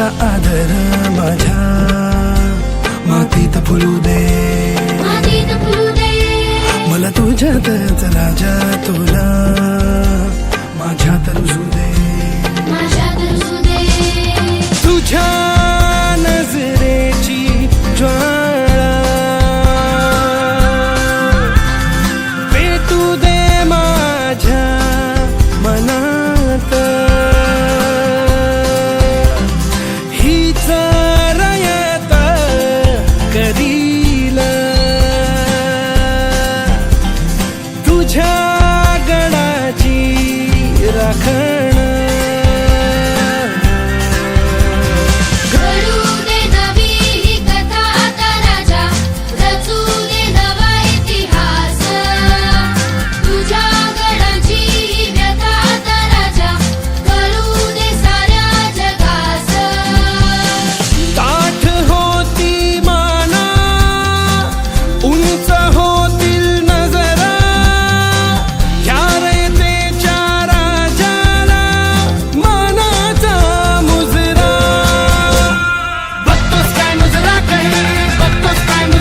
तुझा आदर माझ्या मातीत फुलू दे. मला तुझ्यात राजा तुला I'm